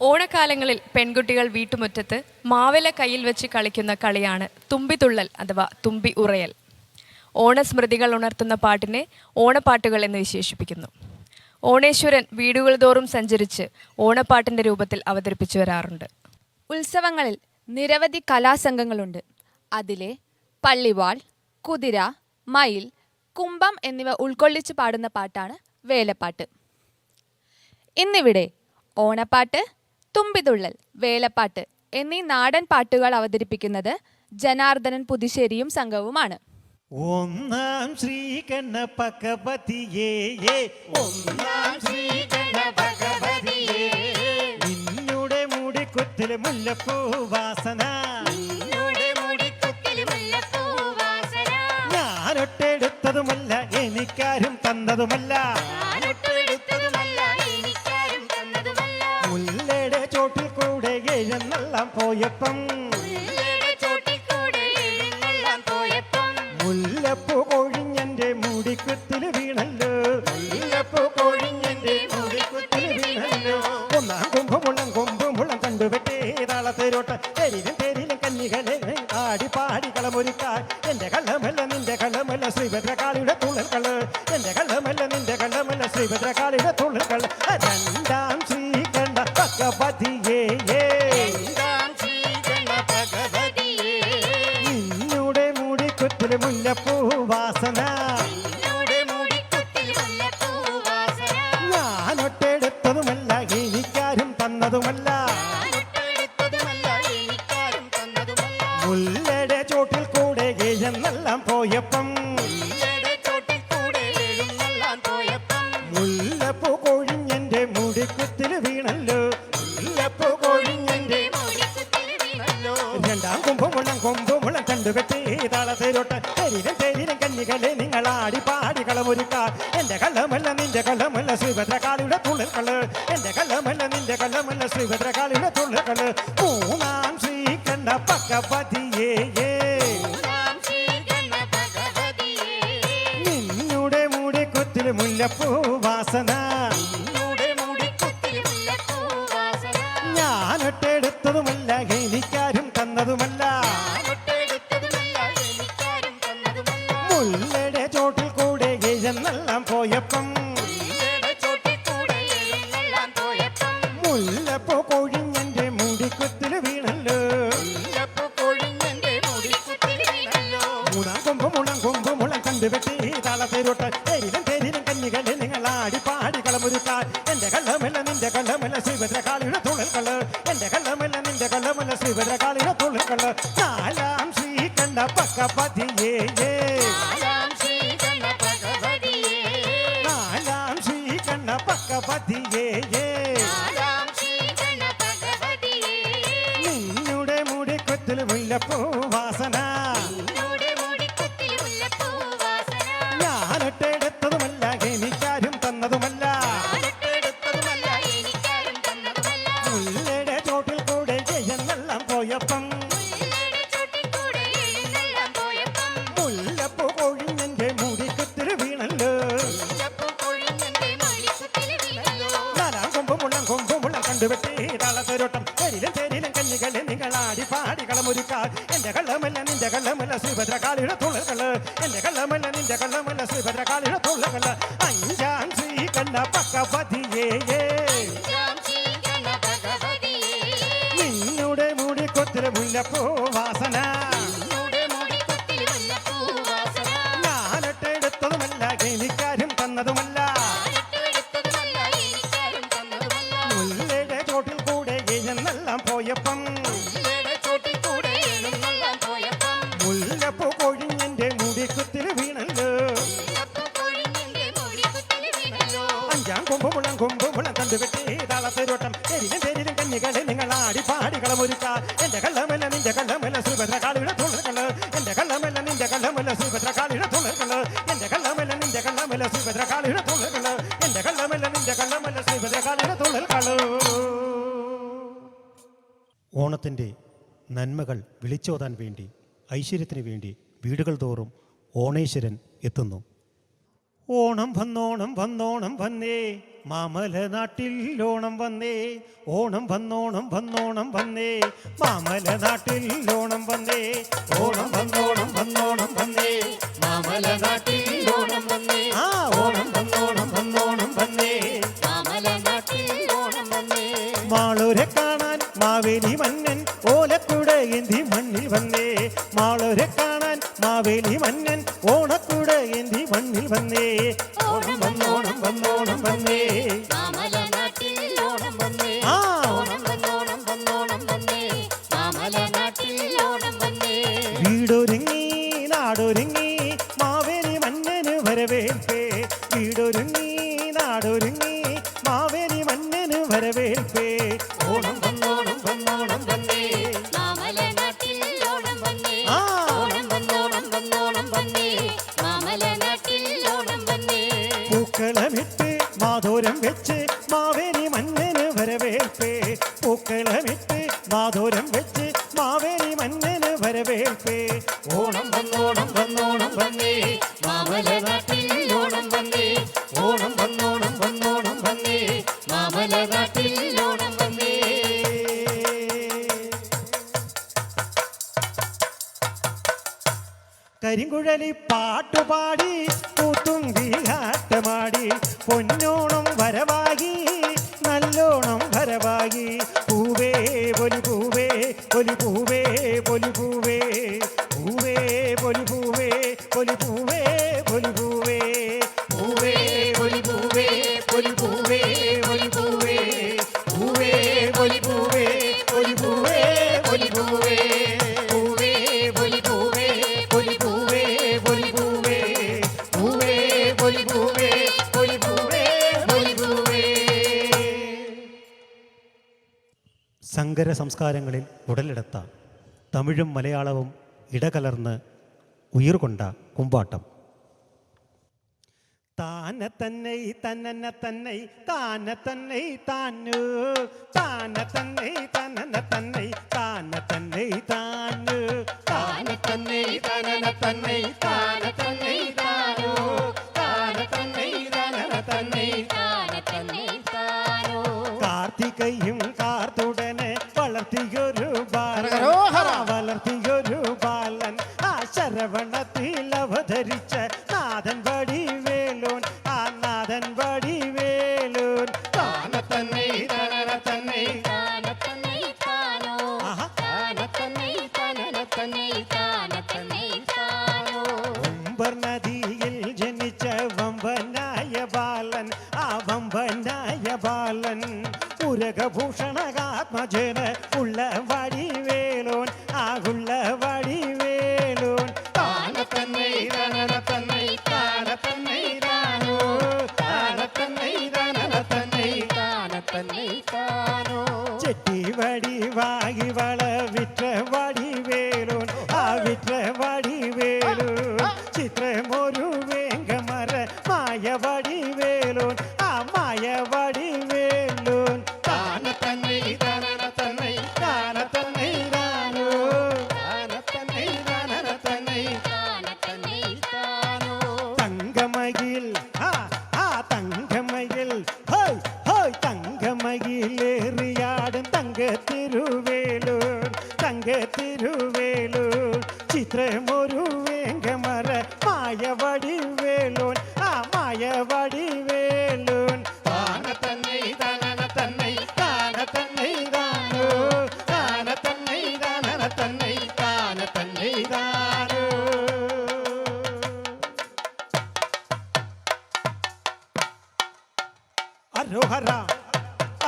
ഓണക്കാലങ്ങളിൽ പെൺകുട്ടികൾ വീട്ടുമുറ്റത്ത് മാവില കയ്യിൽ വെച്ച് കളിക്കുന്ന കളിയാണ് തുമ്പിതുള്ളൽ അഥവാ തുമ്പി ഉറയൽ. ഓണസ്മൃതികൾ ഉണർത്തുന്ന പാട്ടിനെ ഓണപ്പാട്ടുകൾ എന്ന് വിശേഷിപ്പിക്കുന്നു. ഓണേശ്വരൻ വീടുകൾ തോറും സഞ്ചരിച്ച് ഓണപ്പാട്ടിന്റെ രൂപത്തിൽ അവതരിപ്പിച്ചു വരാറുണ്ട്. ഉത്സവങ്ങളിൽ നിരവധി കലാസംഘങ്ങളുണ്ട്. അതിലെ പള്ളിവാൾ കുതിര മയിൽ കുംഭം എന്നിവ ഉൾക്കൊള്ളിച്ച് പാടുന്ന പാട്ടാണ് വേലപ്പാട്ട്. ഇന്നിവിടെ ഓണപ്പാട്ട് തുമ്പിതുള്ളൽ വേലപ്പാട്ട് എന്നീ നാടൻ പാട്ടുകൾ അവതരിപ്പിക്കുന്നത് ജനാർദ്ദനൻ പുതുശ്ശേരിയും സംഘവുമാണ്. ഒന്നാം ശ്രീ ഗണപകപതിയേ ഒന്നാം ശ്രീ ഗണപകപതിയേ നിന്നുടെ മുടിക്കുത്തിൽ മുല്ലപ്പൂ വാസന. ഞാനൊട്ടെടുത്തതുമല്ല എനിക്കാരും തന്നതുമല്ല. എഴുന്നള്ളം പോയപ്പം മുല്ലപ്പൂ കൊഴിഞ്ഞെന്റെ മുടിക്കുത്തിൽ വീണല്ലോ. മുല്ലപ്പൂ കൊഴിഞ്ഞെന്റെ മുടിക്കുത്തിൽ വീണല്ലോ. ഒന്നാം കുംഭമുള്ളം കൊമ്പുമുള്ളം കണ്ടുപെട്ടേ താളത്തേരോട്ട തെരിലും തെരിലും കന്നികളെ ആടി പാടി കളമൊരുക്കാൻ. എന്റെ കള്ളമല്ല നിന്റെ കള്ളമല്ല ശ്രീഭദ്രകാളിയുടെ തുള്ളൽകൾ എന്റെ കള്ളമല്ല നിന്റെ കള്ളമല്ല ശ്രീഭദ്രകാളിയുടെ തുള്ളൽകൾ രണ്ടാം മുടിക്കുത്തിൽ മുല്ലപ്പൂ വാസന ഞാനൊട്ടെടുത്തതുമല്ല എനിക്കാരും തന്നതുമല്ല. മുല്ലയുടെ ചോട്ടിൽ കൂടെ എഴുന്നെല്ലാം പോയപ്പം. മുല്ലപ്പൂ കൊഴിഞ്ഞെന്റെ മുടിക്കുത്തിൽ വീണല്ലോ. മുല്ലപ്പൂ കൊഴിഞ്ഞെന്റെ രണ്ടാം കുംഭമുള്ളം കൊമ്പുമുള്ള കണ്ടുകെട്ടി തെരിലും തെരിലും കന്നികളെ നിങ്ങൾ ആടി പാടി കളമൊരുക്കാൻ എന്റെ കള്ളമല്ല നിന്റെ കള്ളമല്ല ശ്രീഭദ്രകാളിയുടെ തുള്ളൽകൾ എന്റെ കള്ളമല്ല നിന്റെ കള്ളമല്ല ശ്രീഭദ്രകാളിയുടെ തുള്ളൽകൾ മൂന്നാം ശ്രീ കണ്ട പക്കപതിയേ പോയപ്പം മുല്ലപ്പൂ കൊഴിഞ്ഞെന്റെ മുടിക്കുത്തിൽ വീണല്ലോ. മൂന്നാം കൊമ്പ് മുളം കൊമ്പ് മുളം കണ്ടുപെട്ടി താളത്തേരോട്ട്. തെരിലും തെരിലും കന്നികളെ നിങ്ങൾ ആടി പാടി കളമൊരുക്കാൻ. എന്റെ കള്ളമല്ല നിന്റെ കള്ളമല്ല ശ്രീഭദ്രകാളിയുടെ തുള്ളൽകൾ എന്റെ കള്ളമല്ല നിന്റെ കള്ളമല്ല ശ്രീഭദ്രകാളിയുടെ തുള്ളൽകൾ നാലാം ശ്രീ കണ്ട പക്കപതിയേ നാലാം പക്കപതിയേ തെരിലും നിങ്ങളാടി പാടി കളമൊരുക്കാൻ എന്റെ കള്ളമല്ല നിന്റെ കള്ളമല്ല ശ്രീഭദ്ര കാളിയുടെ തുള്ളകൾ എന്റെ കള്ളമല്ല നിന്റെ കള്ളമല്ല ശ്രീഭദ്ര കാളിയുടെ തുള്ളകൾ അഞ്ചാം ശ്രീ കണ്ട പക്കപതിയേ. നിന്നുടെ കൊത്തിര മുല്ലപ്പൂ വാസന. ഞാനൊട്ടെടുത്തതുമല്ല എനിക്കാരും തന്നതുമല്ല. തെരിലും തെരിലും കന്നികളെ നിങ്ങൾ ആടി പാടി കളമൊരുക്കാൻ എന്റെ കള്ളമല്ല നിന്റെ കള്ളമല്ല ശ്രീഭദ്രകാളിയുടെ തുള്ളകൾ എന്റെ കള്ളമല്ല നിന്റെ കള്ളമല്ല ശ്രീഭദ്രകാളിയുടെ തുള്ളകൾ എന്റെ കള്ളമല്ല നിന്റെ കള്ളമല്ല ശ്രീഭദ്രകാളിയുടെ തുള്ളകൾ എന്റെ കള്ളമല്ല നിന്റെ കള്ളമല്ല ശ്രീഭദ്രകാളിയുടെ തുള്ളൽകൾ ഓണത്തിന്റെ നന്മകൾ വിളിച്ചോതാൻ വേണ്ടി ഐശ്വര്യത്തിന് വേണ്ടി വീടുകൾ തോറും ഓണേശ്വരൻ എത്തുന്നു. ഓണം വന്നോണം വന്നോണം വന്നേ. മാമലനാട്ടിൽ ഓണം വന്നേ ഓണം വന്നോണം വന്നോണം വന്നേ. മാമലനാട്ടിൽ ഓണം വന്നേ ഓണം വന്നോണം വന്നോണം വന്നേ. മാമലനാട്ടിൽ ഓണം വന്നേ. ആ ഓണം വന്നോണം വന്നോണം വന്നേ. മാമല ഓണം വന്നേ. ഓണം വന്നോണം വന്നോണം വന്നേ. മാമല ഓണം വന്നേ. കരിങ്കുഴലി പാട്ടുപാടി പൂത്തും വീഹാ സംസ്കാരങ്ങളിൽ ഉടലെടുത്ത തമിഴും മലയാളവും ഇടകലർന്ന് ഉയർകൊണ്ട കുമ്പാട്ടം. താന തന്നെ തന്നന തന്നെ താന തന്നെ താനു താന തന്നെ തന്നന തന്നെ താന തന്നെ താനു താന തന്നെ തന്നെ തന്നെ. താന ஆகுள்ள வடிவேலோன் ஆகுள்ள வடிவேலோன்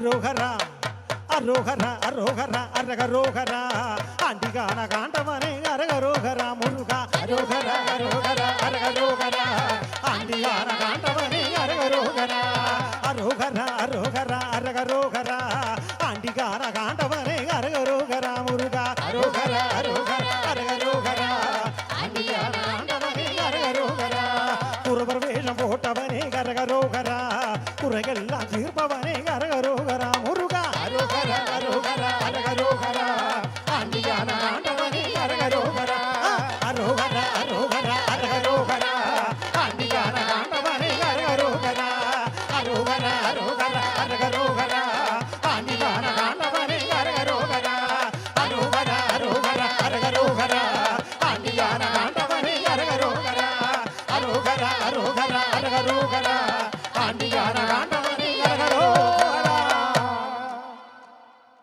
arogara arogara arogara araga rogara andiga na gandavane araga rogara muluga arogara arogara araga rogara andiga na gandavane araga rogara arogara arogara araga rogara andiga na gandavane araga rogara muluga arogara arogara araga rogara andiga na gandavane araga rogara kurava vesham potavane araga ro గరా రోగరా రగ రోగరా.